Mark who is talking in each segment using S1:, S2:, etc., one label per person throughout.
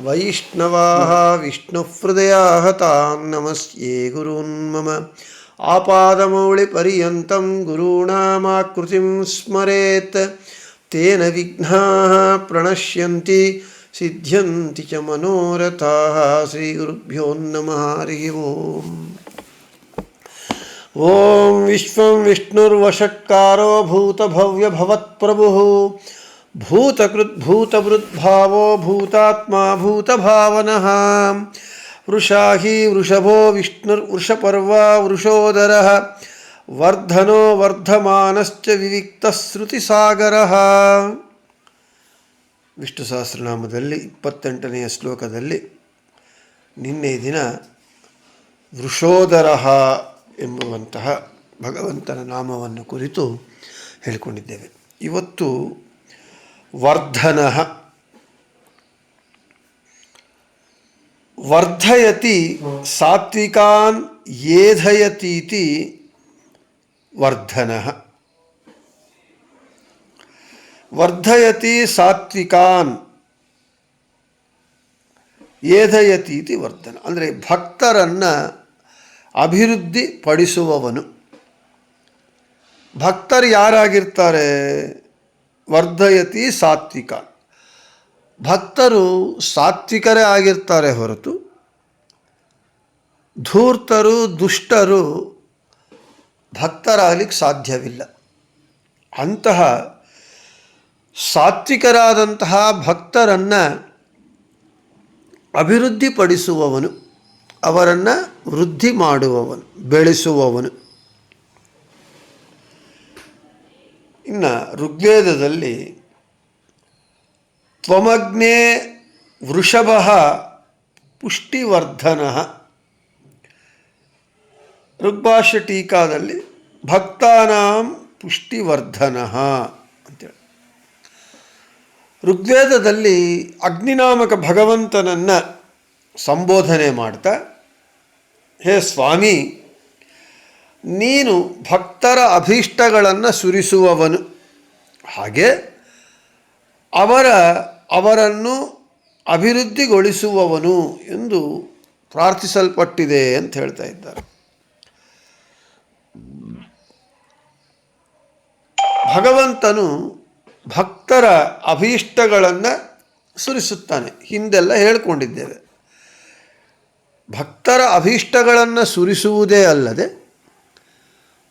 S1: वैष्णवाः विष्णुहृदयाः तान् नमस्ये गुरून् मम आपादमौलिपर्यन्तं गुरूणामाकृतिं स्मरेत्। तेन विघ्नाः प्रणश्यन्ति, सिद्ध्यन्ति च मनोरथाः। श्रीगुरुभ्यो नमः, हरिः ओम्। ॐ विश्वं विष्णुर्वषट्कारो भूतभव्यभवत्प्रभुः। ಭೂತವೃದ್ಭಾವೋ ಭೂತಾತ್ಮ ಭೂತಭಾವನಃ ವೃಷಾ ಹಿ ವೃಷಭೋ ವಿಷ್ಣುರ್ ವೃಷಪರ್ವ ವೃಷೋದರ ವರ್ಧನೋ ವರ್ಧಮಾನಶ್ಚ ವಿವಿಕ್ತ ಶ್ರುತಿ ಸಾಗರ ವಿಷ್ಣು ಸಹಸ್ರನಾಮದಲ್ಲಿ ಇಪ್ಪತ್ತೆಂಟನೆಯ ಶ್ಲೋಕದಲ್ಲಿ ನಿನ್ನೆ ದಿನ ವೃಷೋದರ ಎಂಬುವಂತಹ ಭಗವಂತನ ನಾಮವನ್ನು ಕುರಿತು ಹೇಳಿಕೊಂಡಿದ್ದೇವೆ. ಇವತ್ತು ವರ್ಧನ ವರ್ಧಯತಿ ಸಾತ್ವಿಕಾನ್ ಏಧಯತೀತಿ ವರ್ಧನ ವರ್ಧಯತಿ ಸಾತ್ವಿಕಾನ್ ಏಧಯತೀತಿ ವರ್ಧನ ಅಂದರೆ ಭಕ್ತರನ್ನು ಅಭಿವೃದ್ಧಿ ಪಡಿಸುವವನು ಭಕ್ತರು ಯಾರಾಗಿರ್ತಾರೆ? ವರ್ಧಯತಿ ಸಾತ್ವಿಕ. ಭಕ್ತರು ಸಾತ್ವಿಕರೇ ಆಗಿರ್ತಾರೆ ಹೊರತು ಧೂರ್ತರು ದುಷ್ಟರು ಭಕ್ತರಾಗಲಿಕ್ಕೆ ಸಾಧ್ಯವಿಲ್ಲ. ಅಂತಹ ಸಾತ್ವಿಕರಾದಂತಹ ಭಕ್ತರನ್ನು ಅಭಿವೃದ್ಧಿಪಡಿಸುವವನು, ಅವರನ್ನು ವೃದ್ಧಿ ಮಾಡುವವನು, ಬೆಳೆಸುವವನು. ಇನ್ನು ಋಗ್ವೇದದಲ್ಲಿ ತ್ವಮಗ್ನೇ ವೃಷಭ ಪುಷ್ಟಿವರ್ಧನ. ಋಗ್ಭಾಷ್ಯ ಟೀಕಾದಲ್ಲಿ ಭಕ್ತಾನಾಂ ಪುಷ್ಟಿವರ್ಧನ ಅಂತೇಳಿ. ಋಗ್ವೇದದಲ್ಲಿ ಅಗ್ನಿನಾಮಕ ಭಗವಂತನನ್ನು ಸಂಬೋಧನೆ ಮಾಡ್ತಾ, ಹೇ ಸ್ವಾಮಿ ನೀನು ಭಕ್ತರ ಅಭೀಷ್ಟಗಳನ್ನು ಸುರಿಸುವವನು. ಹಾಗೆ ಅವರ, ಅವರನ್ನು ಅಭಿವೃದ್ಧಿಗೊಳಿಸುವವನು ಎಂದು ಪ್ರಾರ್ಥಿಸಲ್ಪಟ್ಟಿದೆ ಅಂತ ಹೇಳ್ತಾ ಇದ್ದಾರೆ. ಭಗವಂತನು ಭಕ್ತರ ಅಭೀಷ್ಟಗಳನ್ನು ಸುರಿಸುತ್ತಾನೆ. ಹಿಂದೆಲ್ಲ ಹೇಳ್ಕೊಂಡಿದ್ದೇವೆ. ಭಕ್ತರ ಅಭೀಷ್ಟಗಳನ್ನು ಸುರಿಸುವುದೇ ಅಲ್ಲದೆ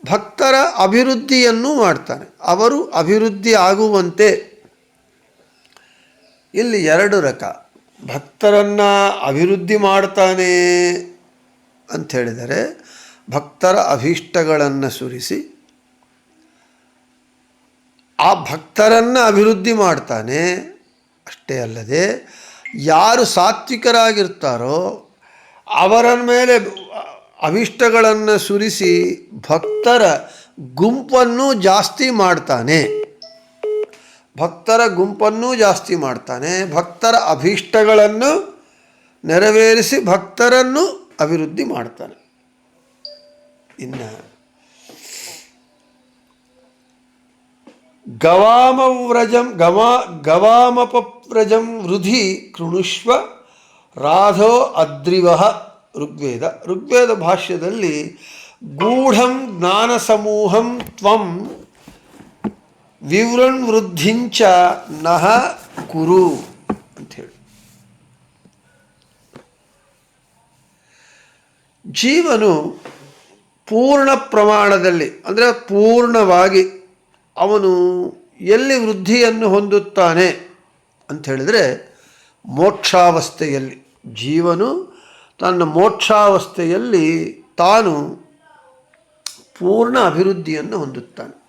S1: ಭಕ್ತರ ಅಭಿವೃದ್ಧಿಯನ್ನು ಮಾಡ್ತಾನೆ. ಅವರು ಅಭಿವೃದ್ಧಿ ಆಗುವಂತೆ ಇಲ್ಲಿ ಎರಡು ರಕ. ಭಕ್ತರನ್ನು ಅಭಿವೃದ್ಧಿ ಮಾಡ್ತಾನೆ ಅಂತ ಹೇಳಿದರೆ ಭಕ್ತರ ಅಭೀಷ್ಟಗಳನ್ನು ಸುರಿಸಿ ಆ ಭಕ್ತರನ್ನು ಅಭಿವೃದ್ಧಿ ಮಾಡ್ತಾನೆ. ಅಷ್ಟೇ ಅಲ್ಲದೆ ಯಾರು ಸಾತ್ವಿಕರಾಗಿರ್ತಾರೋ ಅವರ ಮೇಲೆ ಅಭಿಷ್ಟಗಳನ್ನು ಸುರಿಸಿ ಭಕ್ತರ ಗುಂಪನ್ನು ಜಾಸ್ತಿ ಮಾಡ್ತಾನೆ. ಭಕ್ತರ ಗುಂಪನ್ನು ಜಾಸ್ತಿ ಮಾಡ್ತಾನೆ. ಭಕ್ತರ ಅಭೀಷ್ಟಗಳನ್ನು ನೆರವೇರಿಸಿ ಭಕ್ತರನ್ನು ಅಭಿವೃದ್ಧಿ ಮಾಡ್ತಾನೆ. ಇನ್ನು ಗವಾಮವ್ರಜಂ ಗವಾ ಗವಾಮಪವ್ರಜಂ ವೃಧಿ ಕೃಣುಷ್ವ ರಾಧೋ ಅದ್ರಿವಃ ಋಗ್ವೇದ. ಋಗ್ವೇದ ಭಾಷ್ಯದಲ್ಲಿ ಗೂಢಂ ಜ್ಞಾನ ಸಮೂಹಂ ತ್ವಂ ವಿವೃಣ್ ವೃದ್ಧಿಂಚ ನಹ ಕುರು ಅಂಥೇಳಿ. ಜೀವನು ಪೂರ್ಣ ಪ್ರಮಾಣದಲ್ಲಿ, ಅಂದರೆ ಪೂರ್ಣವಾಗಿ ಅವನು ಎಲ್ಲಿ ವೃದ್ಧಿಯನ್ನು ಹೊಂದುತ್ತಾನೆ ಅಂಥೇಳಿದರೆ ಮೋಕ್ಷಾವಸ್ಥೆಯಲ್ಲಿ ಜೀವನು ತನ್ನ ಮೋಕ್ಷಾವಸ್ಥೆಯಲ್ಲಿ ತಾನು ಪೂರ್ಣ ಅಭಿವೃದ್ಧಿಯನ್ನು ಹೊಂದುತ್ತಾನೆ.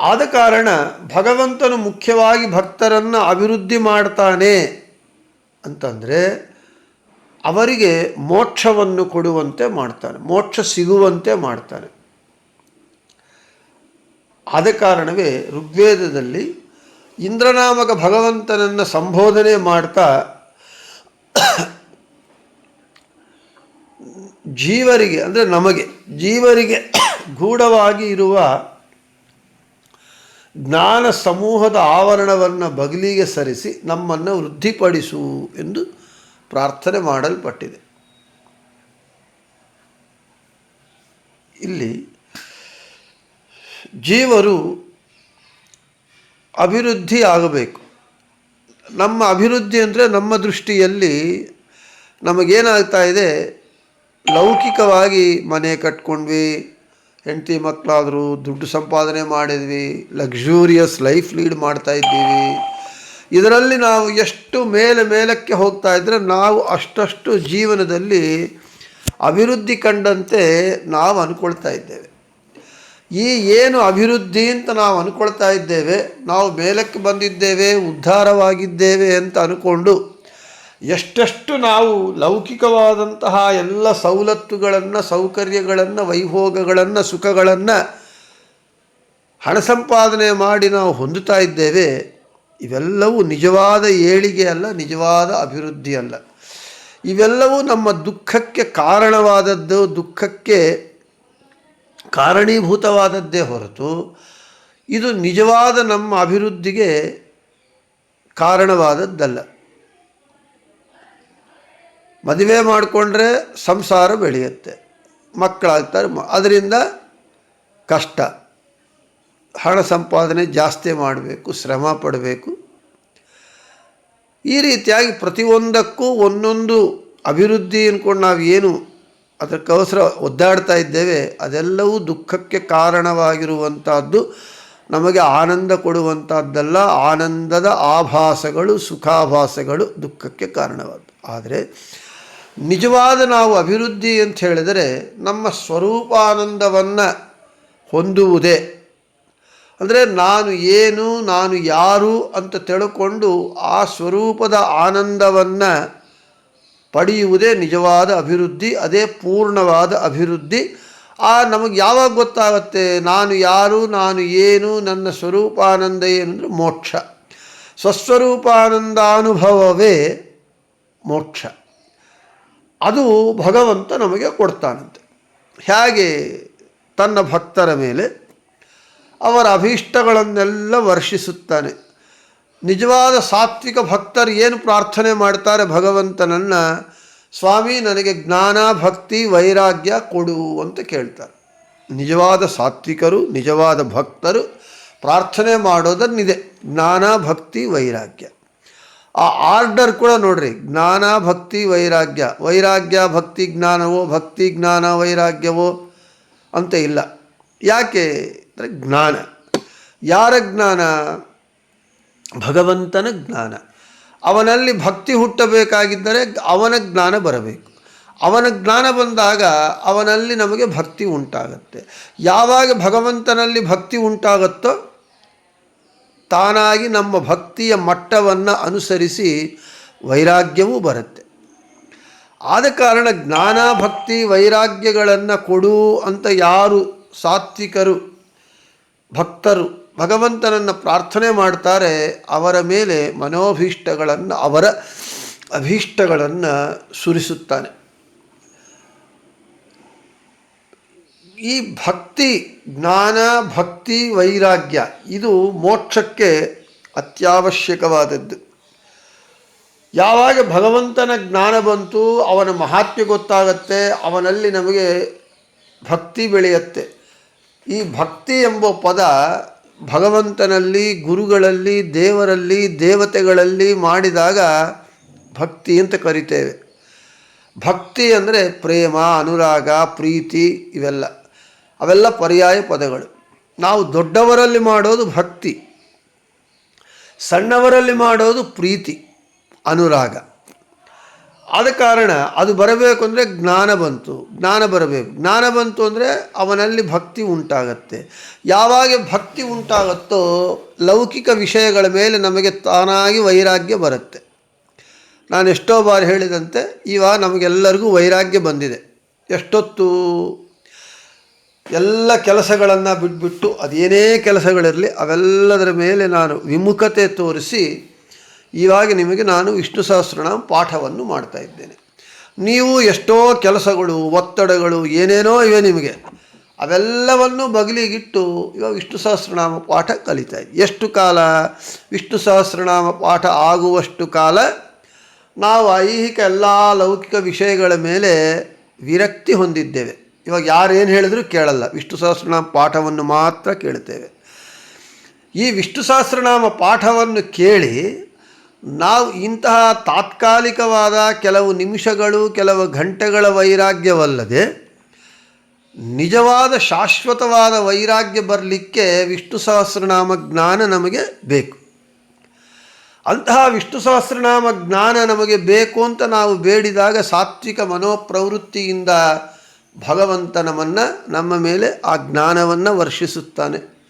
S1: ಆದ ಕಾರಣ ಭಗವಂತನು ಮುಖ್ಯವಾಗಿ ಭಕ್ತರನ್ನು ಅಭಿವೃದ್ಧಿ ಮಾಡ್ತಾನೆ ಅಂತಂದರೆ ಅವರಿಗೆ ಮೋಕ್ಷವನ್ನು ಕೊಡುವಂತೆ ಮಾಡ್ತಾನೆ, ಮೋಕ್ಷ ಸಿಗುವಂತೆ ಮಾಡ್ತಾನೆ. ಆದ ಕಾರಣವೇ ಋಗ್ವೇದದಲ್ಲಿ ಇಂದ್ರನಾಮಕ ಭಗವಂತನನ್ನು ಸಂಬೋಧನೆ ಮಾಡ್ತಾ ಜೀವರಿಗೆ, ಅಂದರೆ ನಮಗೆ, ಜೀವರಿಗೆ ಗೂಢವಾಗಿ ಇರುವ ಜ್ಞಾನ ಸಮೂಹದ ಆವರಣವನ್ನು ಬಗಲಿಗೆ ಸರಿಸಿ ನಮ್ಮನ್ನು ವೃದ್ಧಿಪಡಿಸು ಎಂದು ಪ್ರಾರ್ಥನೆ ಮಾಡಲ್ಪಟ್ಟಿದೆ. ಇಲ್ಲಿ ಜೀವರು ಅಭಿವೃದ್ಧಿ ಆಗಬೇಕು. ನಮ್ಮ ಅಭಿವೃದ್ಧಿ ಅಂದರೆ ನಮ್ಮ ದೃಷ್ಟಿಯಲ್ಲಿ ನಮಗೇನಾಗ್ತಾ ಇದೆ? ಲೌಕಿಕವಾಗಿ ಮನೆ ಕಟ್ಕೊಂಡ್ವಿ, ಹೆಂಡತಿ ಮಕ್ಕಳಾದರೂ ದುಡ್ಡು ಸಂಪಾದನೆ ಮಾಡಿದ್ವಿ ಲಕ್ಸುರಿಯಸ್ ಲೈಫ್ ಲೀಡ್ ಮಾಡ್ತಾ ಇದ್ದೀವಿ. ಇದರಲ್ಲಿ ನಾವು ಎಷ್ಟು ಮೇಲೆ ಮೇಲಕ್ಕೆ ಹೋಗ್ತಾ ಇದ್ದರೆ ನಾವು ಅಷ್ಟಷ್ಟು ಜೀವನದಲ್ಲಿ ಅಭಿವೃದ್ಧಿ ಕಂಡಂತೆ ನಾವು ಅಂದ್ಕೊಳ್ತಾ ಇದ್ದೇವೆ. ಈ ಏನು ಅಭಿವೃದ್ಧಿ ಅಂತ ನಾವು ಅಂದ್ಕೊಳ್ತಾ ಇದ್ದೇವೆ, ನಾವು ಮೇಲಕ್ಕೆ ಬಂದಿದ್ದೇವೆ, ಉದ್ಧಾರವಾಗಿದ್ದೇವೆ ಅಂತ ಅಂದ್ಕೊಂಡು ಎಷ್ಟೆಷ್ಟು ನಾವು ಲೌಕಿಕವಾದಂತಹ ಎಲ್ಲ ಸವಲತ್ತುಗಳನ್ನು, ಸೌಕರ್ಯಗಳನ್ನು, ವೈಭೋಗಗಳನ್ನು, ಸುಖಗಳನ್ನು ಹಣ ಸಂಪಾದನೆ ಮಾಡಿ ನಾವು ಹೊಂದುತ್ತಾ ಇದ್ದೇವೆ, ಇವೆಲ್ಲವೂ ನಿಜವಾದ ಏಳಿಗೆ ಅಲ್ಲ, ನಿಜವಾದ ಅಭಿವೃದ್ಧಿ ಅಲ್ಲ. ಇವೆಲ್ಲವೂ ನಮ್ಮ ದುಃಖಕ್ಕೆ ಕಾರಣವಾದದ್ದು, ದುಃಖಕ್ಕೆ ಕಾರಣೀಭೂತವಾದದ್ದೇ ಹೊರತು ಇದು ನಿಜವಾದ ನಮ್ಮ ಅಭಿವೃದ್ಧಿಗೆ ಕಾರಣವಾದದ್ದಲ್ಲ. ಮದುವೆ ಮಾಡಿಕೊಂಡ್ರೆ ಸಂಸಾರ ಬೆಳೆಯುತ್ತೆ, ಮಕ್ಕಳಾಗ್ತಾರೆ ಅದರಿಂದ ಕಷ್ಟ. ಹಣ ಸಂಪಾದನೆ ಜಾಸ್ತಿ ಮಾಡಬೇಕು, ಶ್ರಮ ಪಡಬೇಕು. ಈ ರೀತಿಯಾಗಿ ಪ್ರತಿಯೊಂದಕ್ಕೂ ಒಂದೊಂದು ಅಭಿವೃದ್ಧಿ ಅಂದ್ಕೊಂಡು ನಾವು ಏನು ಅದಕ್ಕೋಸ್ಕರ ಒದ್ದಾಡ್ತಾ ಇದ್ದೇವೆ. ಅದೆಲ್ಲವೂ ದುಃಖಕ್ಕೆ ಕಾರಣವಾಗಿರುವಂಥದ್ದು ನಮಗೆ ಆನಂದ ಕೊಡುವಂಥದ್ದಲ್ಲ ಆನಂದದ ಆಭಾಸಗಳು, ಸುಖಾಭಾಸಗಳು ದುಃಖಕ್ಕೆ ಕಾರಣವಾದ ಆದರೆ, ನಿಜವಾದ ನಾವು ಅಭಿವೃದ್ಧಿ ಅಂತ ಹೇಳಿದರೆ, ನಮ್ಮ ಸ್ವರೂಪಾನಂದವನ್ನು ಹೊಂದುವುದೇ. ಅಂದರೆ, ನಾನು ಏನು, ನಾನು ಯಾರು ಅಂತ ತಿಳ್ಕೊಂಡು ಆ ಸ್ವರೂಪದ ಆನಂದವನ್ನು ಪಡೆಯುವುದೇ ನಿಜವಾದ ಅಭಿವೃದ್ಧಿ, ಅದೇ ಪೂರ್ಣವಾದ ಅಭಿವೃದ್ಧಿ. ಆ, ನಮಗೆ ಯಾವಾಗ ಗೊತ್ತಾಗುತ್ತೆ? ನಾನು ಯಾರು, ನಾನು ಏನು, ನನ್ನ ಸ್ವರೂಪಾನಂದ ಏನಂದರೆ ಮೋಕ್ಷ. ಸ್ವಸ್ವರೂಪಾನಂದಾನುಭವವೇ ಮೋಕ್ಷ. ಅದು ಭಗವಂತ ನಮಗೆ ಕೊಡ್ತಾನಂತೆ. ಹೇಗೆ? ತನ್ನ ಭಕ್ತರ ಮೇಲೆ. ಅವರ ಅಭೀಷ್ಟಗಳನ್ನೆಲ್ಲ ವರ್ಷಿಸುತ್ತಾನೆ. ನಿಜವಾದ ಸಾತ್ವಿಕ ಭಕ್ತರು ಏನು ಪ್ರಾರ್ಥನೆ ಮಾಡ್ತಾರೆ ಭಗವಂತನನ್ನು, ಸ್ವಾಮಿ ನನಗೆ ಜ್ಞಾನ, ಭಕ್ತಿ, ವೈರಾಗ್ಯ ಕೊಡು ಅಂತ ಕೇಳ್ತಾರೆ. ನಿಜವಾದ ಸಾತ್ವಿಕರು, ನಿಜವಾದ ಭಕ್ತರು ಪ್ರಾರ್ಥನೆ ಮಾಡೋದನ್ನಿದೆ. ಜ್ಞಾನ, ಭಕ್ತಿ, ವೈರಾಗ್ಯ. ಆ ಆರ್ಡರ್ ಕೂಡ ನೋಡ್ರಿ, ಜ್ಞಾನ, ಭಕ್ತಿ, ವೈರಾಗ್ಯ. ವೈರಾಗ್ಯ, ಭಕ್ತಿ, ಜ್ಞಾನವೋ, ಭಕ್ತಿ, ಜ್ಞಾನ, ವೈರಾಗ್ಯವೋ ಅಂತ ಇಲ್ಲ. ಯಾಕೆ? ಅಂದರೆ ಜ್ಞಾನ. ಯಾರ ಜ್ಞಾನ? ಭಗವಂತನ ಜ್ಞಾನ. ಅವನಲ್ಲಿ ಭಕ್ತಿ ಹುಟ್ಟಬೇಕಾಗಿದ್ದರೆ ಅವನ ಜ್ಞಾನ ಬರಬೇಕು. ಅವನ ಜ್ಞಾನ ಬಂದಾಗ ಅವನಲ್ಲಿ ನಮಗೆ ಭಕ್ತಿ ಉಂಟಾಗತ್ತೆ. ಯಾವಾಗ ಭಗವಂತನಲ್ಲಿ ಭಕ್ತಿ ಉಂಟಾಗತ್ತೋ ತಾನಾಗಿ ನಮ್ಮ ಭಕ್ತಿಯ ಮಟ್ಟವನ್ನು ಅನುಸರಿಸಿ ವೈರಾಗ್ಯವೂ ಬರುತ್ತೆ. ಆದ ಕಾರಣ ಜ್ಞಾನ, ಭಕ್ತಿ, ವೈರಾಗ್ಯಗಳನ್ನು ಕೊಡು ಅಂತ ಯಾರು ಸಾತ್ವಿಕರು, ಭಕ್ತರು ಭಗವಂತನನ್ನು ಪ್ರಾರ್ಥನೆ ಮಾಡ್ತಾರೆ, ಅವರ ಮೇಲೆ ಮನೋಭೀಷ್ಟಗಳನ್ನು, ಅವರ ಅಭೀಷ್ಟಗಳನ್ನು ಸುರಿಸುತ್ತಾನೆ. ಈ ಭಕ್ತಿ, ಜ್ಞಾನ, ಭಕ್ತಿ, ವೈರಾಗ್ಯ, ಇದು ಮೋಕ್ಷಕ್ಕೆ ಅತ್ಯವಶ್ಯಕವಾದದ್ದು. ಯಾವಾಗ ಭಗವಂತನ ಜ್ಞಾನ ಬಂತು, ಅವನ ಮಹಾತ್ಮೆ ಗೊತ್ತಾಗತ್ತೆ, ಅವನಲ್ಲಿ ನಮಗೆ ಭಕ್ತಿ ಬೆಳೆಯುತ್ತೆ. ಈ ಭಕ್ತಿ ಎಂಬ ಪದ ಭಗವಂತನಲ್ಲಿ, ಗುರುಗಳಲ್ಲಿ, ದೇವರಲ್ಲಿ, ದೇವತೆಗಳಲ್ಲಿ ಮಾಡಿದಾಗ ಭಕ್ತಿ ಅಂತ ಕರಿತೇವೆ. ಭಕ್ತಿ ಅಂದರೆ ಪ್ರೇಮ, ಅನುರಾಗ, ಪ್ರೀತಿ ಇವೆಲ್ಲ. ಅವೆಲ್ಲ ಪರ್ಯಾಯ ಪದಗಳು. ನಾವು ದೊಡ್ಡವರಲ್ಲಿ ಮಾಡೋದು ಭಕ್ತಿ. ಸಣ್ಣವರಲ್ಲಿ ಮಾಡೋದು ಪ್ರೀತಿ, ಅನುರಾಗ. ಆದ ಕಾರಣ ಅದು ಬರಬೇಕು ಅಂದರೆ ಜ್ಞಾನ ಬಂತು, ಜ್ಞಾನ ಬರಬೇಕು. ಜ್ಞಾನ ಬಂತು ಅಂದರೆ ಅವನಲ್ಲಿ ಭಕ್ತಿ ಉಂಟಾಗತ್ತೆ. ಯಾವಾಗ ಭಕ್ತಿ ಉಂಟಾಗುತ್ತೋ ಲೌಕಿಕ ವಿಷಯಗಳ ಮೇಲೆ ನಮಗೆ ತಾನಾಗಿ ವೈರಾಗ್ಯ ಬರುತ್ತೆ. ನಾನು ಎಷ್ಟೋ ಬಾರಿ ಹೇಳಿದಂತೆ ಇವಾಗ ನಮಗೆಲ್ಲರಿಗೂ ವೈರಾಗ್ಯ ಬಂದಿದೆ. ಎಷ್ಟೊತ್ತು ಎಲ್ಲ ಕೆಲಸಗಳನ್ನು ಬಿಟ್ಬಿಟ್ಟು ಅದೇನೇ ಕೆಲಸಗಳಿರಲಿ, ಅವೆಲ್ಲದರ ಮೇಲೆ ನಾನು ವಿಮುಖತೆ ತೋರಿಸಿ ಇವಾಗ ನಿಮಗೆ ನಾನು ವಿಷ್ಣು ಸಹಸ್ರನಾಮ ಪಾಠವನ್ನು ಮಾಡ್ತಾ ಇದ್ದೇನೆ. ನೀವು ಎಷ್ಟೋ ಕೆಲಸಗಳು, ಒತ್ತಡಗಳು, ಏನೇನೋ ಇವೆ ನಿಮಗೆ. ಅವೆಲ್ಲವನ್ನು ಬಗಲಿಗಿಟ್ಟು ಇವಾಗ ವಿಷ್ಣು ಸಹಸ್ರನಾಮ ಪಾಠ ಕಲಿತಾ ಇದೆ ಎಷ್ಟು ಕಾಲ? ವಿಷ್ಣು ಸಹಸ್ರನಾಮ ಪಾಠ ಆಗುವಷ್ಟು ಕಾಲ? ನಾವು ಐಹಿಕ ಎಲ್ಲ ಲೌಕಿಕ ವಿಷಯಗಳ ಮೇಲೆ ವಿರಕ್ತಿ ಹೊಂದಿದ್ದೇವೆ. ಇವಾಗ ಯಾರೇನು ಹೇಳಿದರೂ ಕೇಳಲ್ಲ. ವಿಷ್ಣು ಸಹಸ್ರನಾಮ ಪಾಠವನ್ನು ಮಾತ್ರ ಕೇಳುತ್ತೇವೆ ಈ ವಿಷ್ಣು ಸಹಸ್ರನಾಮ ಪಾಠವನ್ನು ಕೇಳಿ ನಾವು ಇಂತಹ ತಾತ್ಕಾಲಿಕವಾದ ಕೆಲವು ನಿಮಿಷಗಳು, ಕೆಲವು ಗಂಟೆಗಳ ವೈರಾಗ್ಯವಲ್ಲದೆ ನಿಜವಾದ ಶಾಶ್ವತವಾದ ವೈರಾಗ್ಯ ಬರಲಿಕ್ಕೆ ವಿಷ್ಣು ಸಹಸ್ರನಾಮ ಜ್ಞಾನ ನಮಗೆ ಬೇಕು. ಅಂತಹ ವಿಷ್ಣು ಸಹಸ್ರನಾಮ ಜ್ಞಾನ ನಮಗೆ ಬೇಕು ಅಂತ ನಾವು ಬೇಡಿದಾಗ ಸಾತ್ವಿಕ ಮನೋಪ್ರವೃತ್ತಿಯಿಂದ ಭಗವಂತ ನಮ್ಮ ಮೇಲೆ ಆ ಜ್ಞಾನವನ್ನು ವರ್ಷಿಸುತ್ತಾನೆ.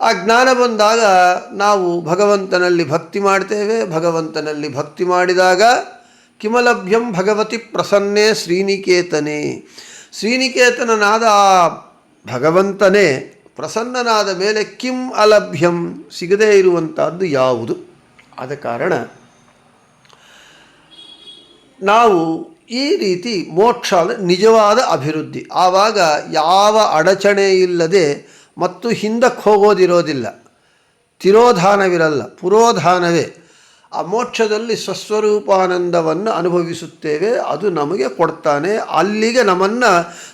S1: ಆ ಜ್ಞಾನ ಬಂದಾಗ ನಾವು ಭಗವಂತನಲ್ಲಿ ಭಕ್ತಿ ಮಾಡ್ತೇವೆ, ಭಗವಂತನಲ್ಲಿ ಭಕ್ತಿ ಮಾಡಿದಾಗ ಕಿಮಲಭ್ಯಂ ಭಗವತಿ ಪ್ರಸನ್ನೇ ಶ್ರೀನಿಕೇತನೇ. ಶ್ರೀನಿಕೇತನನಾದ ಆ ಭಗವಂತನೇ ಪ್ರಸನ್ನನಾದ ಮೇಲೆ ಕಿಂ ಅಲಭ್ಯಂ ಸಿಗದೇ ಇರುವಂಥದ್ದು ಯಾವುದು? ಆದ ಕಾರಣ ನಾವು ಈ ರೀತಿ ಮೋಕ್ಷ ನಿಜವಾದ ಅಭಿವೃದ್ಧಿ. ಆವಾಗ ಯಾವ ಅಡಚಣೆ ಇಲ್ಲದೆ ಮತ್ತು ಹಿಂದಕ್ಕೆ ಹೋಗೋದಿರೋದಿಲ್ಲ ತಿರೋಧಾನವಿರಲ್ಲ, ಪುರೋಧಾನವೇ. ಆ ಮೋಕ್ಷದಲ್ಲಿ ಸ್ವಸ್ವರೂಪಾನಂದವನ್ನು ಅನುಭವಿಸುತ್ತೇವೆ, ಅದು ನಮಗೆ ಕೊಡ್ತಾನೆ. ಅಲ್ಲಿಗೆ ನಮ್ಮನ್ನು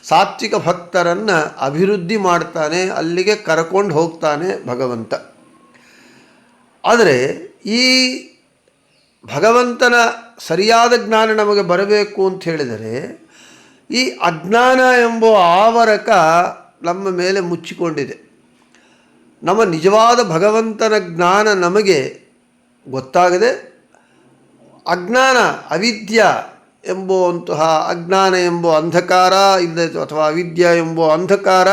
S1: ಸಾತ್ವಿಕ ಭಕ್ತರನ್ನು ಅಭಿವೃದ್ಧಿ ಮಾಡ್ತಾನೆ, ಅಲ್ಲಿಗೆ ಕರ್ಕೊಂಡು ಹೋಗ್ತಾನೆ ಭಗವಂತ. ಆದರೆ ಈ ಭಗವಂತನ ಸರಿಯಾದ ಜ್ಞಾನ ನಮಗೆ ಬರಬೇಕು ಅಂತ ಹೇಳಿದರೆ, ಈ ಅಜ್ಞಾನ ಎಂಬ ಆವರಕ ನಮ್ಮ ಮೇಲೆ ಮುಚ್ಚಿಕೊಂಡಿದೆ. ನಮ್ಮ ನಿಜವಾದ ಭಗವಂತನ ಜ್ಞಾನ ನಮಗೆ ಗೊತ್ತಾಗದೆ ಅಜ್ಞಾನ, ಅವಿದ್ಯ ಎಂಬುವಂತಹ ಅಜ್ಞಾನ ಎಂಬ ಅಂಧಕಾರ ಇಲ್ಲ ಅಥವಾ ಅವಿದ್ಯ ಎಂಬ ಅಂಧಕಾರ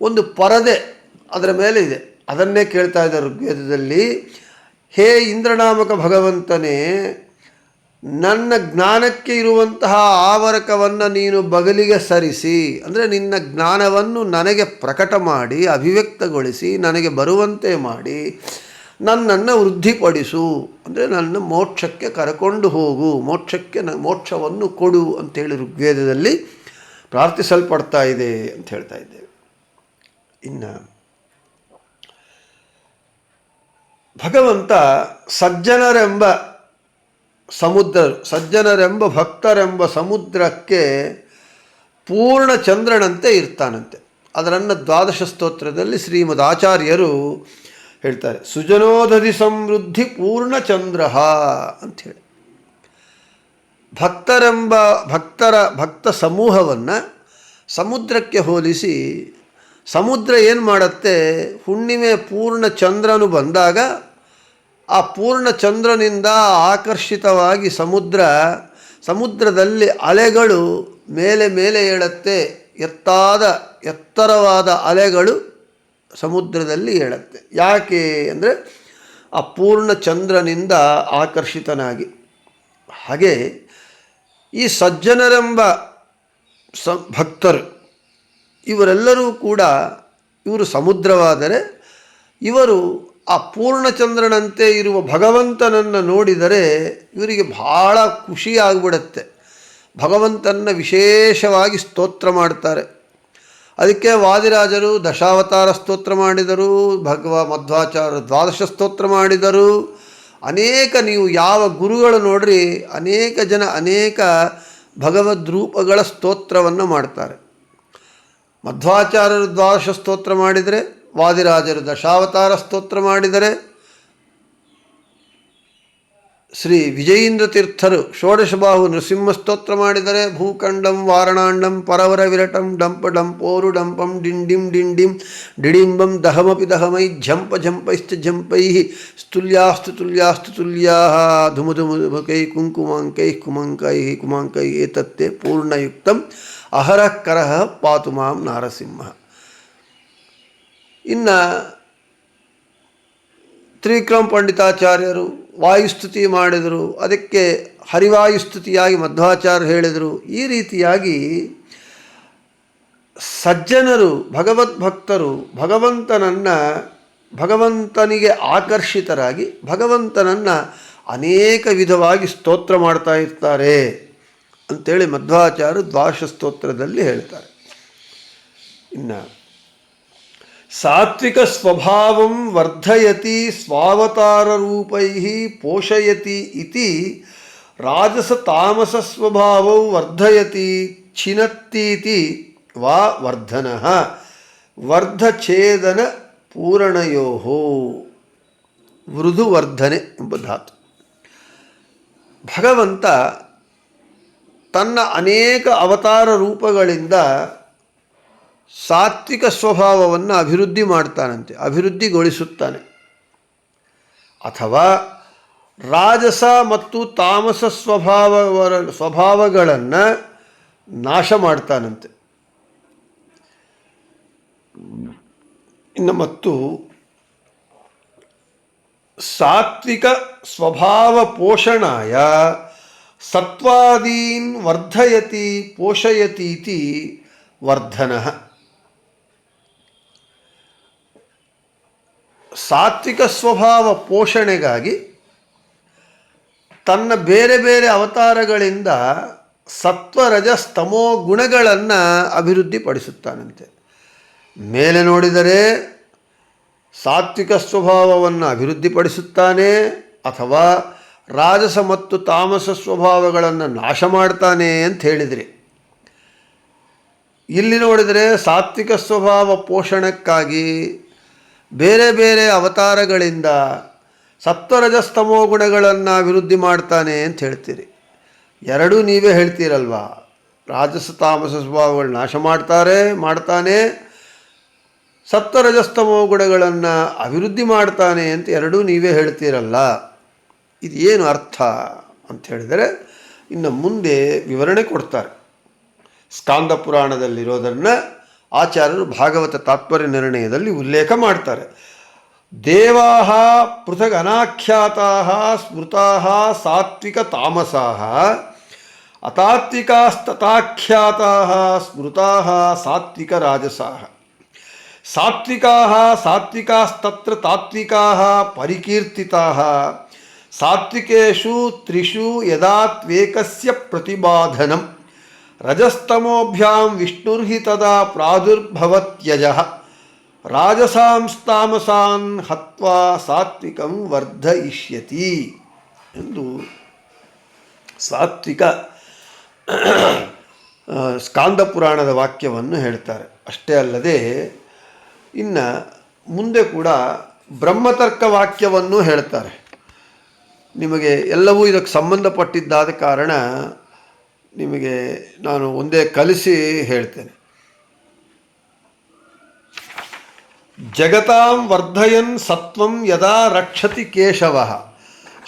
S1: ಒಂದು ಪರದೆ ಅದರ ಮೇಲೆ ಇದೆ. ಅದನ್ನೇ ಕೇಳ್ತಾ ಇದ್ದಾರೆ ಋಗ್ವೇದದಲ್ಲಿ. ಹೇ ಇಂದ್ರನಾಮಕ ಭಗವಂತನೇ ನನ್ನ ಜ್ಞಾನಕ್ಕೆ ಇರುವಂತಹ ಆವರಕವನ್ನು ನೀನು ಬಗಲಿಗೆ ಸರಿಸಿ, ಅಂದರೆ ನಿನ್ನ ಜ್ಞಾನವನ್ನು ನನಗೆ ಪ್ರಕಟ ಮಾಡಿ, ಅಭಿವ್ಯಕ್ತಗೊಳಿಸಿ, ನನಗೆ ಬರುವಂತೆ ಮಾಡಿ, ನನ್ನನ್ನು ವೃದ್ಧಿಪಡಿಸು, ಅಂದರೆ ನನ್ನ ಮೋಕ್ಷಕ್ಕೆ ಕರಕೊಂಡು ಹೋಗು, ಮೋಕ್ಷಕ್ಕೆ ನ, ಮೋಕ್ಷವನ್ನು ಕೊಡು ಅಂತೇಳಿ ಋಗ್ವೇದದಲ್ಲಿ ಪ್ರಾರ್ಥಿಸಲ್ಪಡ್ತಾ ಇದೆ ಅಂತ ಹೇಳ್ತಾ ಇದ್ದೇವೆ. ಇನ್ನು, ಭಗವಂತ ಸಜ್ಜನರೆಂಬ ಸಮುದ್ರ, ಸಜ್ಜನರೆಂಬ ಭಕ್ತರೆಂಬ ಸಮುದ್ರಕ್ಕೆ ಪೂರ್ಣ ಚಂದ್ರನಂತೆ ಇರ್ತಾನಂತೆ. ಅದರನ್ನು ದ್ವಾದಶ ಸ್ತೋತ್ರದಲ್ಲಿ ಶ್ರೀಮದ್ ಆಚಾರ್ಯರು ಹೇಳ್ತಾರೆ, ಸುಜನೋದಧಿ ಸಮೃದ್ಧಿ ಪೂರ್ಣ ಚಂದ್ರ ಅಂಥೇಳಿ ಭಕ್ತರೆಂಬ, ಭಕ್ತರ, ಭಕ್ತ ಸಮೂಹವನ್ನು ಸಮುದ್ರಕ್ಕೆ ಹೋಲಿಸಿ, ಸಮುದ್ರ ಏನು ಮಾಡುತ್ತೆ, ಹುಣ್ಣಿಮೆ ಪೂರ್ಣ ಚಂದ್ರನು ಬಂದಾಗ ಆ ಪೂರ್ಣ ಚಂದ್ರನಿಂದ ಆಕರ್ಷಿತವಾಗಿ ಸಮುದ್ರ, ಸಮುದ್ರದಲ್ಲಿ ಅಲೆಗಳು ಮೇಲೆ ಮೇಲೆ ಏಳುತ್ತೆ. ಎತ್ತಾದ, ಎತ್ತರವಾದ ಅಲೆಗಳು ಸಮುದ್ರದಲ್ಲಿ ಏಳುತ್ತೆ. ಯಾಕೆ ಅಂದರೆ ಆ ಪೂರ್ಣ ಚಂದ್ರನಿಂದ ಆಕರ್ಷಿತನಾಗಿ. ಹಾಗೆ ಈ ಸಜ್ಜನರೆಂಬ ಸ, ಭಕ್ತರು, ಇವರೆಲ್ಲರೂ ಕೂಡ ಇವರು ಸಮುದ್ರವಾದರೆ ಇವರು ಆ ಪೂರ್ಣಚಂದ್ರನಂತೆ ಇರುವ ಭಗವಂತನನ್ನು ನೋಡಿದರೆ ಇವರಿಗೆ ಬಹಳ ಖುಷಿಯಾಗ್ಬಿಡತ್ತೆ ಭಗವಂತನ ವಿಶೇಷವಾಗಿ ಸ್ತೋತ್ರ ಮಾಡ್ತಾರೆ. ಅದಕ್ಕೆ ವಾದಿರಾಜರು ದಶಾವತಾರ ಸ್ತೋತ್ರ ಮಾಡಿದರು, ಭಗವ ಮಧ್ವಾಚಾರ್ಯರು ದ್ವಾದಶ ಸ್ತೋತ್ರ ಮಾಡಿದರು. ಅನೇಕ ನೀವು ಯಾವ ಗುರುಗಳು ನೋಡ್ರಿ, ಅನೇಕ ಜನ ಅನೇಕ ಭಗವದ್ ರೂಪಗಳ ಸ್ತೋತ್ರವನ್ನು ಮಾಡ್ತಾರೆ. ಮಧ್ವಾಚಾರ್ಯರು ದ್ವಾದಶ ಸ್ತೋತ್ರ ಮಾಡಿದರೆ ವಾದಿರಾಜರು ದಶಾವತಾರ ಸ್ತೋತ್ರ ಮಾಡಿದರೆ ಶ್ರೀ ವಿಜಯೀಂದ್ರ ತೀರ್ಥರು ಷೋಡಶಬಾಹು ನೃಸಿಂಹ ಸ್ತೋತ್ರ ಮಾಡಿದರೆ ಭೂಖಂಡಂ, ವಾರಣಾಂಡಂ, ಪರವರ ವಿರಟಂ, ಡಂಪ ಡಂಪೋರು ಡಂಪಂ, ಡಿಂಡಿಂ ಡಿಂಡಿಂ, ಡಿಡಿಂಬಂ, ದಹಮಪಿ ದಹಮೈ, ಝಂಪ ಝಂಪೈಶ್ಚ ಝಂಪೈ ಸ್ತುಲ್ಯಾಸ್ತು ತುಲ್ಯಾಸ್ತು ತುಲ್ಯಾ ಧುಮ ಧುಮ ಧುಮಕೈ, ಕುಂಕುಮಾಂಕೈ, ಕುಮಾಂಕೈ ಕುಮಾಂಕೈ, ಏತತ್ತೆ ಪೂರ್ಣಯುಕ್ತಂ, ಅಹರಃ ಕರಹ ಪಾತು ಮಾಂ ನಾರಸಿಂಹ. ಇನ್ನು ತ್ರಿವಿಕ್ರಮ ಪಂಡಿತಾಚಾರ್ಯರು ವಾಯುಸ್ತುತಿ ಮಾಡಿದರು, ಅದಕ್ಕೆ ಹರಿವಾಯುಸ್ತುತಿಯಾಗಿ ಮಧ್ವಾಚಾರ್ಯ ಹೇಳಿದರು. ಈ ರೀತಿಯಾಗಿ ಸಜ್ಜನರು ಭಗವದ್ಭಕ್ತರು ಭಗವಂತನನ್ನು ಭಗವಂತನಿಗೆ ಆಕರ್ಷಿತರಾಗಿ, ಭಗವಂತನನ್ನು ಅನೇಕ ವಿಧವಾಗಿ ಸ್ತೋತ್ರ ಮಾಡ್ತಾ ಇರ್ತಾರೆ ಅಂತೇಳಿ ಮಧ್ವಾಚಾರ್ಯ ದ್ವಾಶ ಸ್ತೋತ್ರದಲ್ಲಿ ಹೇಳ್ತಾರೆ. ಇನ್ನು ಸಾತ್ವಿಕ ಸ್ವಭಾವಂ ವರ್ಧಯತಿ ಸ್ವಾವತಾರ ರೂಪೈ ಪೋಷಯತಿ ಇತಿ ರಾಜಸ ತಾಮಸ ಸ್ವಭಾವೌ ವರ್ಧಯತಿ ಛಿನತ್ತೀತಿ ವಾ ವರ್ಧನ ವರ್ಧಛೇದನ ಪೂರಣಯೋ ಮೃದುವರ್ಧನೆ ಎಂಬ ಧಾತು. ಭಗವಂತ ತನ್ನ ಅನೇಕ ಅವತಾರ ರೂಪಗಳಿಂದ ಸಾತ್ವಿಕ ಸ್ವಭಾವವನ್ನು ಅಭಿವೃದ್ಧಿ ಮಾಡ್ತಾನಂತೆ, ಅಭಿವೃದ್ಧಿಗೊಳಿಸುತ್ತಾನೆ. ಅಥವಾ ರಾಜಸ ಮತ್ತು ತಾಮಸ ಸ್ವಭಾವವರ, ಸ್ವಭಾವಗಳನ್ನು ನಾಶ ಮಾಡ್ತಾನಂತೆ. ಇನ್ನು ಮತ್ತು ಸಾತ್ವಿಕ ಸ್ವಭಾವ ಪೋಷಣಾಯ ಸತ್ವಾದೀನ್ ವರ್ಧಯತಿ ಪೋಷಯತೀತಿ ವರ್ಧನ. ಸಾತ್ವಿಕ ಸ್ವಭಾವ ಪೋಷಣೆಗಾಗಿ ತನ್ನ ಬೇರೆ ಬೇರೆ ಅವತಾರಗಳಿಂದ ಸತ್ವರಜಸ್ತಮೋ ಗುಣಗಳನ್ನು ಅಭಿವೃದ್ಧಿಪಡಿಸುತ್ತಾನಂತೆ. ಮೇಲೆ ನೋಡಿದರೆ ಸಾತ್ವಿಕ ಸ್ವಭಾವವನ್ನು ಅಭಿವೃದ್ಧಿಪಡಿಸುತ್ತಾನೆ ಅಥವಾ ರಾಜಸ ಮತ್ತು ತಾಮಸ ಸ್ವಭಾವಗಳನ್ನು ನಾಶ ಮಾಡ್ತಾನೆ ಅಂತ ಹೇಳಿದರೆ. ಇಲ್ಲಿ ನೋಡಿದರೆ ಸಾತ್ವಿಕ ಸ್ವಭಾವ ಪೋಷಣಕ್ಕಾಗಿ ಬೇರೆ ಬೇರೆ ಅವತಾರಗಳಿಂದ ಸಪ್ತರಜಸ್ತಮೋ ಗುಣಗಳನ್ನು ಅಭಿವೃದ್ಧಿ ಮಾಡ್ತಾನೆ ಅಂತ ಹೇಳ್ತೀರಿ. ಎರಡೂ ನೀವೇ ಹೇಳ್ತೀರಲ್ವಾ? ರಾಜಸ ತಾಮಸ ಸ್ವಭಾವಗಳು ನಾಶ ಮಾಡ್ತಾರೆ, ಮಾಡ್ತಾನೆ. ಸಪ್ತರಜಸ್ತಮೋ ಗುಣಗಳನ್ನು ಅಭಿವೃದ್ಧಿ ಮಾಡ್ತಾನೆ ಅಂತ ಎರಡೂ ನೀವೇ ಹೇಳ್ತೀರಲ್ಲ? ಇದು ಏನು ಅರ್ಥ ಅಂತ ಹೇಳಿದರೆ, ಇನ್ನು ಮುಂದೆ ವಿವರಣೆ ಕೊಡ್ತಾರೆ. ಸ್ಕಾಂದ ಪುರಾಣದಲ್ಲಿರೋದನ್ನು ಆಚಾರ್ಯರು ಭಾಗವತ ತಾತ್ಪರ್ಯ ನಿರ್ಣಯದಲ್ಲಿ ಉಲ್ಲೇಖ ಮಾಡ್ತಾರೆ. ದೇವಾ ಪೃಥಗ್ ಅನಾಖ್ಯಾತಾ ಸ್ಮೃತಾ ಸಾತ್ವಿಕ ತಾಮಸಾ ಅತಾತ್ವಿಕಾಸ್ತಥಾಖ್ಯಾತಾ ಸ್ಮೃತಾ ಸಾತ್ವಿಕ ರಾಜಸಾ ಸಾತ್ವಿಕಾ ಸಾತ್ವಿಕಾಸ್ತತ್ರ ತಾತ್ವಿಕಾ ಪರಿಕೀರ್ತಿತಾ ಸಾತ್ವಿಕೇಶು ತ್ರಿಷು ಯದಾತ್ವೇಕಸ್ಯ ಪ್ರತಿಪಾದನಂ ರಜಸ್ತಮೋಭ್ಯಾಂ ವಿಷ್ಣುರ್ಹಿ ತದಾ ಪ್ರಾದುರ್ಭವತ್ಯಜ. ರಾಜಸಾಂಸ್ತಾಮಸಾನ್ ಹತ್ವಾ ಸಾತ್ವಿಕಂ ವರ್ಧಯಿಷ್ಯತಿ. ಎಂದು ಸಾತ್ವಿಕ ಸ್ಕಾಂದ ಪುರಾಣದ ವಾಕ್ಯವನ್ನು ಹೇಳ್ತಾರೆ. ಅಷ್ಟೇ ಅಲ್ಲದೆ, ಇನ್ನು ಮುಂದೆ ಕೂಡ ಬ್ರಹ್ಮತರ್ಕ ವಾಕ್ಯವನ್ನು ಹೇಳ್ತಾರೆ. ನಿಮಗೆ ಎಲ್ಲವೂ ಇದಕ್ಕೆ ಸಂಬಂಧಪಟ್ಟಿದ್ದಾದ ಕಾರಣ ನಿಮಗೆ ನಾನು ಒಂದೇ ಕಲಿಸಿ ಹೇಳ್ತೇನೆ. ಜಗತಾಂ ವರ್ಧಯನ್ ಸತ್ವಂ ಯದಾ ರಕ್ಷತಿ ಕೇಶವ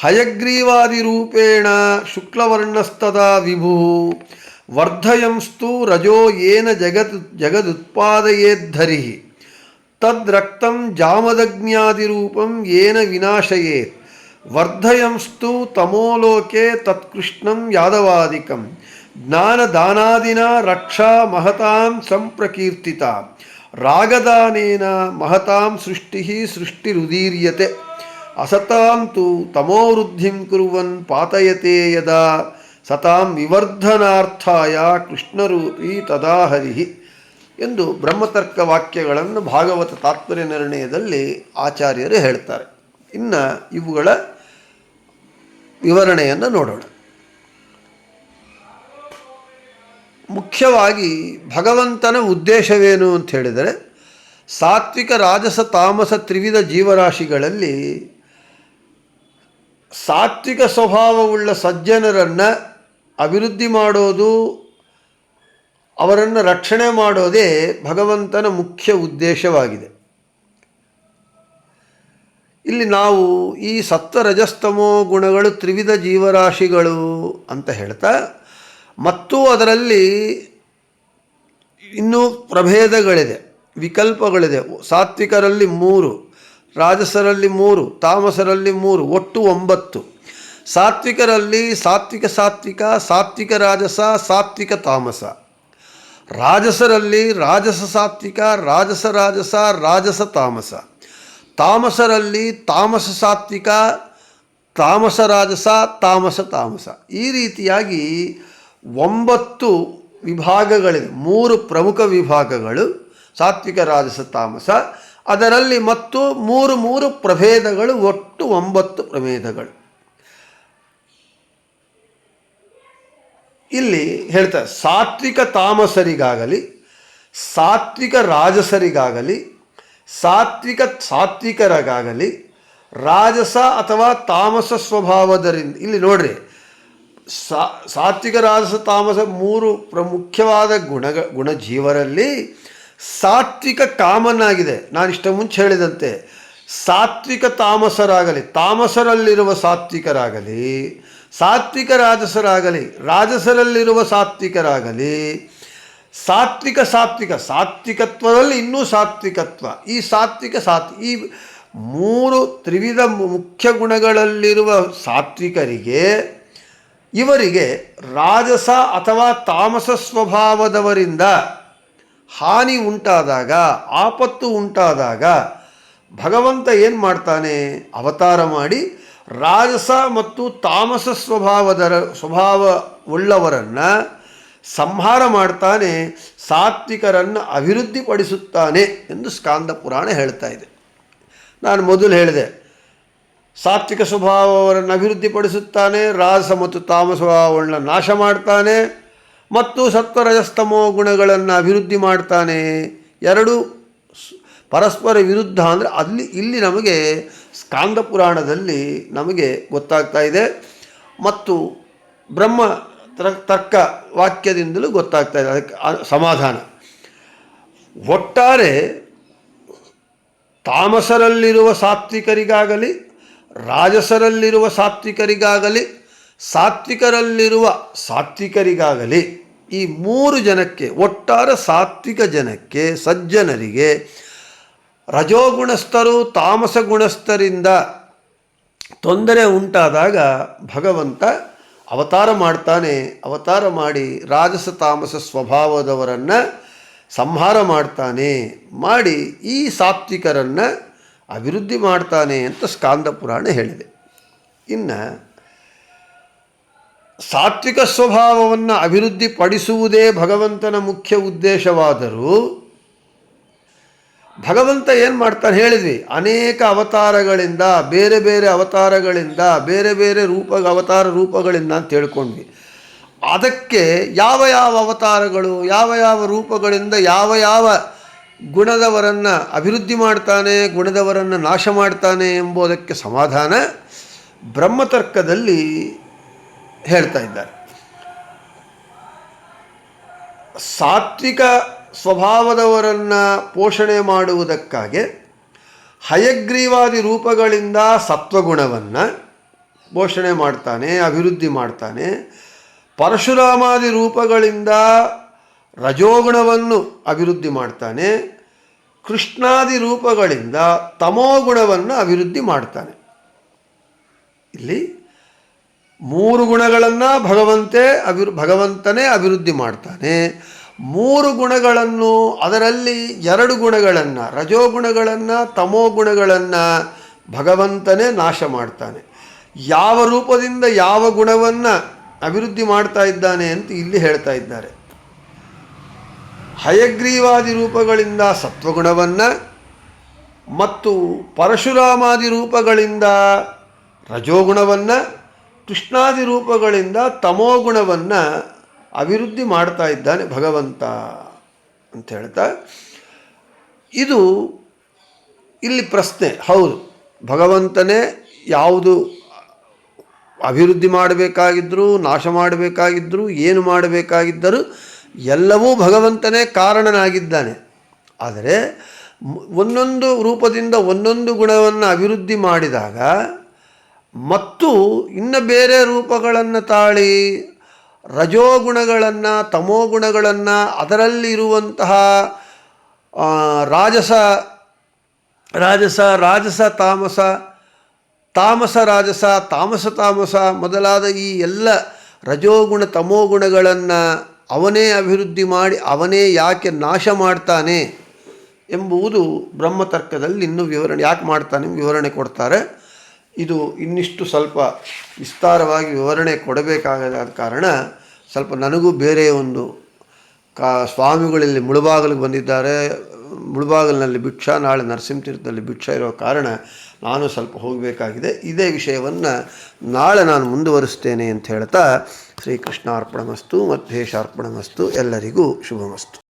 S1: ಹಯಗ್ರೀವಾದಿರೂಪೇಣ ಶುಕ್ಲವರ್ಣಸ್ತದಾ ವಿಭು ವರ್ಧಯಂಸ್ತು ರಜೋ ಯೇನ ಜಗತ್ ಜಗದುತ್ಪಾದಯೇದ್ಧರಿ ತದ್ರಕ್ತಂ ಜಾಮದಗ್ನ್ಯಾದಿರೂಪಂ ಯೇನ ವಿನಾಶಯೇತ್ ವರ್ಧಯಂಸ್ತು ತಮೋಲೋಕೆ ತತ್ಕೃಷ್ಣಂ ಯಾದವಾದಿಕಂ ಜ್ಞಾನದಾನಾದಿನ ರಕ್ಷಾ ಮಹತಾಂ ಸಂಪ್ರಕೀರ್ತಿತ. ರಾಗದಾನೇನ ಮಹತಾಂ ಸೃಷ್ಟಿ ರುದೀರ್ಯತೆ ಅಸತಾಂ ತು ತಮೋವೃದ್ಧಿಂ ಕುರುವನ್ ಪಾತಯತೆ ಯದಾ. ಸತಾಂ ವಿವರ್ಧನಾರ್ಥಾಯ ಕೃಷ್ಣರೂಪಿ ತದಾ ಹರಿ. ಎಂದು ಬ್ರಹ್ಮತರ್ಕ ವಾಕ್ಯಗಳನ್ನು ಭಾಗವತ ತಾತ್ಪರ್ಯ ನಿರ್ಣಯದಲ್ಲಿ ಆಚಾರ್ಯರು ಹೇಳ್ತಾರೆ. ಇನ್ನು ಇವುಗಳ ವಿವರಣೆಯನ್ನು ನೋಡೋಣ. ಮುಖ್ಯವಾಗಿ ಭಗವಂತನ ಉದ್ದೇಶವೇನು ಅಂತ ಹೇಳಿದರೆ, ಸಾತ್ವಿಕ ರಾಜಸ ತಾಮಸ ತ್ರಿವಿಧ ಜೀವರಾಶಿಗಳಲ್ಲಿ ಸಾತ್ವಿಕ ಸ್ವಭಾವವುಳ್ಳ ಸಜ್ಜನರನ್ನು ಅಭಿವೃದ್ಧಿ ಮಾಡೋದು, ಅವರನ್ನು ರಕ್ಷಣೆ ಮಾಡೋದೇ ಭಗವಂತನ ಮುಖ್ಯ ಉದ್ದೇಶವಾಗಿದೆ. ಇಲ್ಲಿ ನಾವು ಈ ಸತ್ವ ರಜಸ್ತಮೋ ಗುಣಗಳು ತ್ರಿವಿಧ ಜೀವರಾಶಿಗಳು ಅಂತ ಹೇಳ್ತಾ ಮತ್ತು ಅದರಲ್ಲಿ ಇನ್ನೂ ಪ್ರಭೇದಗಳಿದೆ, ವಿಕಲ್ಪಗಳಿದೆ. ಸಾತ್ವಿಕರಲ್ಲಿ ಮೂರು, ರಾಜಸರಲ್ಲಿ ಮೂರು, ತಾಮಸರಲ್ಲಿ ಮೂರು, ಒಟ್ಟು ಒಂಬತ್ತು. ಸಾತ್ವಿಕರಲ್ಲಿ ಸಾತ್ವಿಕ ಸಾತ್ವಿಕ ಸಾತ್ವಿಕ ರಾಜಸ, ಸಾತ್ವಿಕ ತಾಮಸ. ರಾಜಸರಲ್ಲಿ ರಾಜಸ ಸಾತ್ವಿಕ, ರಾಜಸ ರಾಜಸ ರಾಜಸ ತಾಮಸ. ತಾಮಸರಲ್ಲಿ ತಾಮಸ ಸಾತ್ವಿಕ, ತಾಮಸ ರಾಜಸ, ತಾಮಸ ತಾಮಸ. ಈ ರೀತಿಯಾಗಿ ಒಂಬತ್ತು ವಿಭಾಗಗಳಿವೆ. ಮೂರು ಪ್ರಮುಖ ವಿಭಾಗಗಳು, ಸಾತ್ವಿಕ, ರಾಜಸ, ತಾಮಸ. ಅದರಲ್ಲಿ ಮತ್ತು ಮೂರು ಮೂರು ಪ್ರಭೇದಗಳು, ಒಟ್ಟು ಒಂಬತ್ತು ಪ್ರಭೇದಗಳು. ಇಲ್ಲಿ ಹೇಳ್ತಾರೆ, ಸಾತ್ವಿಕ ತಾಮಸರಿಗಾಗಲಿ, ಸಾತ್ವಿಕ ರಾಜಸರಿಗಾಗಲಿ, ಸಾತ್ವಿಕ ಸಾತ್ವಿಕರಿಗಾಗಲಿ, ರಾಜಸ ಅಥವಾ ತಾಮಸ ಸ್ವಭಾವದರಿಂದ, ಇಲ್ಲಿ ನೋಡ್ರಿ ಸಾ, ಸಾತ್ವಿಕ ರಾಜಸ ತಾಮಸ ಮೂರು ಪ್ರಮುಖವಾದ ಗುಣಗ, ಗುಣಜೀವರಲ್ಲಿ ಸಾತ್ವಿಕ ಕಾಮನ್ ಆಗಿದೆ ನಾನು ಇಷ್ಟ ಮುಂಚೆ ಹೇಳಿದಂತೆ, ಸಾತ್ವಿಕ ತಾಮಸರಾಗಲಿ, ತಾಮಸರಲ್ಲಿರುವ ಸಾತ್ವಿಕರಾಗಲಿ, ಸಾತ್ವಿಕ ರಾಜಸರಾಗಲಿ, ರಾಜಸರಲ್ಲಿರುವ ಸಾತ್ವಿಕರಾಗಲಿ, ಸಾತ್ವಿಕ ಸಾತ್ವಿಕ, ಸಾತ್ವಿಕತ್ವದಲ್ಲಿ ಇನ್ನೂ ಸಾತ್ವಿಕತ್ವ. ಈ ಸಾತ್ವಿಕ ಸಾತ್, ಈ ಮೂರು ತ್ರಿವಿಧ ಮುಖ್ಯ ಗುಣಗಳಲ್ಲಿರುವ ಸಾತ್ವಿಕರಿಗೆ ಇವರಿಗೆ ರಾಜಸ ಅಥವಾ ತಾಮಸ ಸ್ವಭಾವದವರಿಂದ ಹಾನಿ ಉಂಟಾದಾಗ, ಆಪತ್ತು ಉಂಟಾದಾಗ ಭಗವಂತ ಏನು ಮಾಡ್ತಾನೆ? ಅವತಾರ ಮಾಡಿ ರಾಜಸ ಮತ್ತು ತಾಮಸ ಸ್ವಭಾವದರ ಸ್ವಭಾವವುಳ್ಳವರನ್ನು ಸಂಹಾರ ಮಾಡ್ತಾನೆ, ಸಾತ್ವಿಕರನ್ನು ಅಭಿವೃದ್ಧಿಪಡಿಸುತ್ತಾನೆ ಎಂದು ಸ್ಕಾಂದ ಪುರಾಣ ಹೇಳ್ತಾ ಇದೆ. ನಾನು ಮೊದಲು ಹೇಳಿದೆ ಸಾತ್ವಿಕ ಸ್ವಭಾವವನ್ನು ಅಭಿವೃದ್ಧಿಪಡಿಸುತ್ತಾನೆ, ರಾಸ ಮತ್ತು ತಾಮಸ ಸ್ವಭಾವವನ್ನು ನಾಶ ಮಾಡ್ತಾನೆ ಮತ್ತು ಸತ್ವರಜಸ್ತಮೋ ಗುಣಗಳನ್ನು ಅಭಿವೃದ್ಧಿ ಮಾಡ್ತಾನೆ. ಎರಡು ಪರಸ್ಪರ ವಿರುದ್ಧ ಅಂದರೆ ಅಲ್ಲಿ, ಇಲ್ಲಿ ನಮಗೆ ಸ್ಕಾಂದ ಪುರಾಣದಲ್ಲಿ ನಮಗೆ ಗೊತ್ತಾಗ್ತಾ ಇದೆ ಮತ್ತು ಬ್ರಹ್ಮ ತರ- ತರ್ಕ ವಾಕ್ಯದಿಂದಲೂ ಗೊತ್ತಾಗ್ತಾ ಇದೆ, ಅದಕ್ಕೆ ಸಮಾಧಾನ. ಒಟ್ಟಾರೆ ತಾಮಸರಲ್ಲಿರುವ ಸಾತ್ವಿಕರಿಗಾಗಲಿ ರಾಜಸರಲ್ಲಿರುವ ಸಾತ್ವಿಕರಿಗಾಗಲಿ, ಸಾತ್ವಿಕರಲ್ಲಿರುವ ಸಾತ್ವಿಕರಿಗಾಗಲಿ ಈ ಮೂರು ಜನಕ್ಕೆ, ಒಟ್ಟಾರೆ ಸಾತ್ವಿಕ ಜನಕ್ಕೆ, ಸಜ್ಜನರಿಗೆ ರಜೋಗುಣಸ್ಥರು ತಾಮಸ ಗುಣಸ್ಥರಿಂದ ತೊಂದರೆ ಉಂಟಾದಾಗ ಭಗವಂತ ಅವತಾರ ಮಾಡ್ತಾನೆ. ಅವತಾರ ಮಾಡಿ ರಾಜಸ ತಾಮಸ ಸ್ವಭಾವದವರನ್ನು ಸಂಹಾರ ಮಾಡ್ತಾನೆ. ಮಾಡಿ ಈ ಸಾತ್ವಿಕರನ್ನು ಅಭಿವೃದ್ಧಿ ಮಾಡ್ತಾನೆ ಅಂತ ಸ್ಕಾಂದ ಪುರಾಣ ಹೇಳಿದೆ. ಇನ್ನು ಸಾತ್ವಿಕ ಸ್ವಭಾವವನ್ನು ಅಭಿವೃದ್ಧಿಪಡಿಸುವುದೇ ಭಗವಂತನ ಮುಖ್ಯ ಉದ್ದೇಶವಾದರೂ ಭಗವಂತ ಏನು ಮಾಡ್ತಾನೆ ಹೇಳಿದ್ವಿ? ಅನೇಕ ಅವತಾರಗಳಿಂದ, ಬೇರೆ ಬೇರೆ ಅವತಾರಗಳಿಂದ, ಬೇರೆ ಬೇರೆ ರೂಪ, ಅವತಾರ ರೂಪಗಳಿಂದ ಅಂತ ಹೇಳ್ಕೊಂಡ್ವಿ. ಅದಕ್ಕೆ ಯಾವ ಯಾವ ಅವತಾರಗಳು, ಯಾವ ಯಾವ ರೂಪಗಳಿಂದ ಯಾವ ಯಾವ ಗುಣದವರನ್ನು ಅಭಿವೃದ್ಧಿ ಮಾಡ್ತಾನೆ, ಗುಣದವರನ್ನು ನಾಶ ಮಾಡ್ತಾನೆ ಎಂಬುದಕ್ಕೆ ಸಮಾಧಾನ ಬ್ರಹ್ಮತರ್ಕದಲ್ಲಿ ಹೇಳ್ತಾ ಇದ್ದಾರೆ. ಸಾತ್ವಿಕ ಸ್ವಭಾವದವರನ್ನು ಪೋಷಣೆ ಮಾಡುವುದಕ್ಕಾಗಿ ಹಯಗ್ರೀವಾದಿ ರೂಪಗಳಿಂದ ಸತ್ವಗುಣವನ್ನು ಪೋಷಣೆ ಮಾಡ್ತಾನೆ, ಅಭಿವೃದ್ಧಿ ಮಾಡ್ತಾನೆ, ಪರಶುರಾಮಾದಿ ರೂಪಗಳಿಂದ ರಜೋಗುಣವನ್ನು ಅಭಿವೃದ್ಧಿ ಮಾಡ್ತಾನೆ. ಕೃಷ್ಣಾದಿ ರೂಪಗಳಿಂದ ತಮೋಗುಣವನ್ನು ಅಭಿವೃದ್ಧಿ ಮಾಡ್ತಾನೆ. ಇಲ್ಲಿ ಮೂರು ಗುಣಗಳನ್ನು ಭಗವಂತೇ ಅಭಿವೃ, ಭಗವಂತನೇ ಅಭಿವೃದ್ಧಿ ಮಾಡ್ತಾನೆ. ಮೂರು ಗುಣಗಳನ್ನು ಅದರಲ್ಲಿ ಎರಡು ಗುಣಗಳನ್ನು, ರಜೋಗುಣಗಳನ್ನು, ತಮೋಗುಣಗಳನ್ನು ಭಗವಂತನೇ ನಾಶ ಮಾಡ್ತಾನೆ. ಯಾವ ರೂಪದಿಂದ ಯಾವ ಗುಣವನ್ನು ಅಭಿವೃದ್ಧಿ ಮಾಡ್ತಾ ಇದ್ದಾನೆ ಅಂತ ಇಲ್ಲಿ ಹೇಳ್ತಾ ಇದ್ದಾರೆ. ಹಯಗ್ರೀವಾದಿ ರೂಪಗಳಿಂದ ಸತ್ವಗುಣವನ್ನು ಮತ್ತು ಪರಶುರಾಮಾದಿ ರೂಪಗಳಿಂದ ರಜೋಗುಣವನ್ನು, ಕೃಷ್ಣಾದಿ ರೂಪಗಳಿಂದ ತಮೋಗುಣವನ್ನು ಅಭಿವೃದ್ಧಿ ಮಾಡ್ತಾ ಇದ್ದಾನೆ ಭಗವಂತ ಅಂತ ಹೇಳ್ತಾ, ಇದು ಇಲ್ಲಿ ಪ್ರಶ್ನೆ. ಹೌದು, ಭಗವಂತನೇ ಯಾವುದು ಅಭಿವೃದ್ಧಿ ಮಾಡಬೇಕಾಗಿದ್ದರೂ ನಾಶ ಮಾಡಬೇಕಾಗಿದ್ದರೂ ಏನು ಮಾಡಬೇಕಾಗಿದ್ದರೂ ಎಲ್ಲವೂ ಭಗವಂತನೇ ಕಾರಣನಾಗಿದ್ದಾನೆ. ಆದರೆ ಒಂದೊಂದು ರೂಪದಿಂದ ಒಂದೊಂದು ಗುಣವನ್ನು ಅಭಿವೃದ್ಧಿ ಮಾಡಿದಾಗ ಮತ್ತು ಇನ್ನು ಬೇರೆ ರೂಪಗಳನ್ನು ತಾಳಿ ರಜೋಗುಣಗಳನ್ನು ತಮೋಗುಣಗಳನ್ನು ಅದರಲ್ಲಿ ಇರುವಂತಹ ಆ, ರಾಜಸ ರಾಜಸ ರಾಜಸ ತಾಮಸ ತಾಮಸ ರಾಜಸ ತಾಮಸ ತಾಮಸ ಮೊದಲಾದ ಈ ಎಲ್ಲ ರಜೋಗುಣ ತಮೋಗುಣಗಳನ್ನು ಅವನೇ ಅಭಿವೃದ್ಧಿ ಮಾಡಿ ಅವನೇ ಯಾಕೆ ನಾಶ ಮಾಡ್ತಾನೆ ಎಂಬುವುದು ಬ್ರಹ್ಮತರ್ಕದಲ್ಲಿ ಇನ್ನೂ ವಿವರಣೆ ಯಾಕೆ ಮಾಡ್ತಾನೆ ವಿವರಣೆ ಕೊಡ್ತಾರೆ. ಇದು ಇನ್ನಿಷ್ಟು ಸ್ವಲ್ಪ ವಿಸ್ತಾರವಾಗಿ ವಿವರಣೆ ಕೊಡಬೇಕಾಗದ ಕಾರಣ ಸ್ವಲ್ಪ ನನಗೂ ಬೇರೆ ಒಂದು ಕಾ ಸ್ವಾಮಿಗಳಲ್ಲಿ ಮುಳುಬಾಗಲಿಗೆ ಬಂದಿದ್ದಾರೆ. ಮುಳುಬಾಗಿಲಿನಲ್ಲಿ ಭಿಕ್ಷ, ನಾಳೆ ನರಸಿಂಹತೀರ್ಥದಲ್ಲಿ ಭಿಕ್ಷ ಇರೋ ಕಾರಣ ನಾನು ಸ್ವಲ್ಪ ಹೋಗಬೇಕಾಗಿದೆ. ಇದೇ ವಿಷಯವನ್ನು ನಾಳೆ ನಾನು ಮುಂದುವರಿಸ್ತೇನೆ ಅಂತ ಹೇಳ್ತಾ ಶ್ರೀಕೃಷ್ಣಾರ್ಪಣಮಸ್ತು ಮಧ್ವೇಶಾರ್ಪಣಮಸ್ತು ಎಲ್ಲರಿಗೂ ಶುಭಮಸ್ತು.